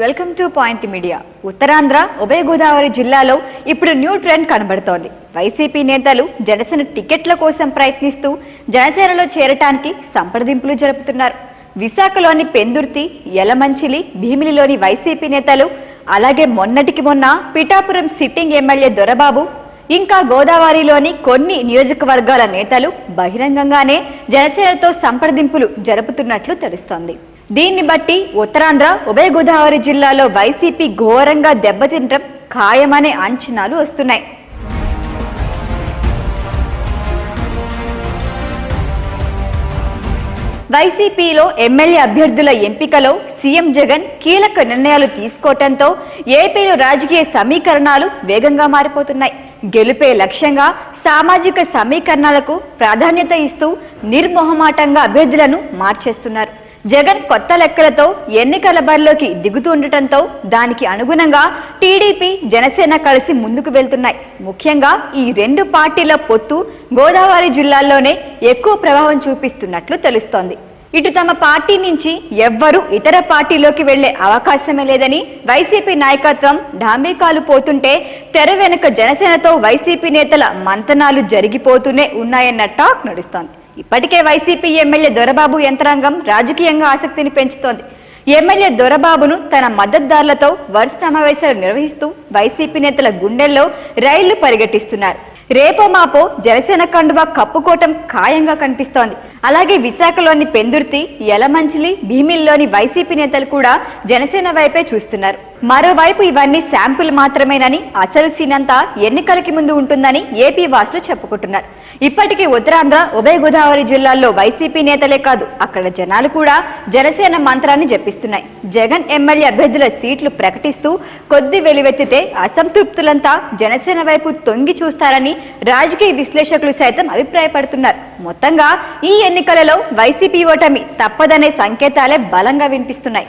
Welcome to point media. Uttarandhra ఉభయ గోదావరి జిల్లాలో ఇప్పుడు న్యూ ట్రెండ్ కనబడుతోంది. వైసీపీ నేతలు జనసేన టికెట్ల కోసం ప్రయత్నిస్తూ జనసేనలో చేరటానికి సంప్రదింపులు జరుపుతున్నారు. విశాఖలోని పెందుర్తి యలమంచిలి భీమిలిలోని వైసీపీ నేతలు అలాగే మొన్నటికి మొన్న పిఠాపురం సిట్టింగ్ ఎమ్మెల్యే దొరబాబు ఇంకా గోదావరిలోని కొన్ని నియోజకవర్గాల నేతలు బహిరంగంగానే జనసేనతో సంప్రదింపులు జరుపుతున్నట్లు తెలుస్తోంది. దీన్ని బట్టి ఉత్తరాంధ్ర ఉభయ గోదావరి జిల్లాలో వైసీపీ ఘోరంగా దెబ్బతింటం ఖాయమనే అంచనాలు వస్తున్నాయి. వైసీపీలో ఎమ్మెల్యే అభ్యర్థుల ఎంపికలో సీఎం జగన్ కీలక నిర్ణయాలు తీసుకోవటంతో ఏపీలో రాజకీయ సమీకరణాలు వేగంగా మారిపోతున్నాయి. గెలుపే లక్ష్యంగా సామాజిక సమీకరణాలకు ప్రాధాన్యత ఇస్తూ నిర్మోహమాటంగా అభ్యర్థులను మార్చేస్తున్నారు. జగన్ కొత్త లెక్కలతో ఎన్నికల బరిలోకి దిగుతుండటంతో దానికి అనుగుణంగా టీడీపీ జనసేన కలిసి ముందుకు వెళ్తున్నాయి. ముఖ్యంగా ఈ రెండు పార్టీల పొత్తు గోదావరి జిల్లాల్లోనే ఎక్కువ ప్రభావం చూపిస్తున్నట్లు తెలుస్తోంది. ఇటు తమ పార్టీ నుంచి ఎవ్వరూ ఇతర పార్టీలోకి వెళ్ళే అవకాశమే లేదని వైసీపీ నాయకత్వం డాంబేకాలు పోతుంటే తెర వెనుక జనసేనతో వైసీపీ నేతల మంతనాలు జరిగిపోతూనే ఉన్నాయన్న టాక్ నడుస్తోంది. ఇప్పటికే వైసీపీ ఎమ్మెల్యే దొరబాబు యంత్రాంగం రాజకీయంగా ఆసక్తిని పెంచుతోంది. ఎమ్మెల్యే దొరబాబును తన మద్దతుదారులతో వరుస సమావేశాలు నిర్వహిస్తూ వైసీపీ నేతల గుండెల్లో రైళ్ళు పరిగెట్టిస్తున్నారు. రేపో మాపో జనసేన కండువా కప్పుకోవటం ఖాయంగా కనిపిస్తోంది. అలాగే విశాఖలోని పెందుర్తి యలమంచిలి భీమిల్లోని వైసీపీ నేతలు కూడా జనసేన వైపే చూస్తున్నారు. మరోవైపు ఇవన్నీ శాంపుల్ మాత్రమేనని అసలు సీన్ అంతా ఎన్నికలకి ముందు ఉంటుందని ఏపీ వాసులు చెప్పుకుంటున్నారు. ఇప్పటికీ ఉత్తరాంధ్ర ఉభయ గోదావరి జిల్లాల్లో వైసీపీ నేతలే కాదు అక్కడ జనాలు కూడా జనసేన మంత్రాన్ని జపిస్తున్నాయి. జగన్ ఎమ్మెల్యే అభ్యర్థుల సీట్లు ప్రకటిస్తూ కొద్ది వెలువెత్తితే అసంతృప్తులంతా జనసేన వైపు తొంగి చూస్తారని రాజకీయ విశ్లేషకులు సైతం అభిప్రాయపడుతున్నారు. మొత్తంగా ఈ ఎన్నికలలో వైసీపీ ఓటమి తప్పదనే సంకేతాలే బలంగా వినిపిస్తున్నాయి.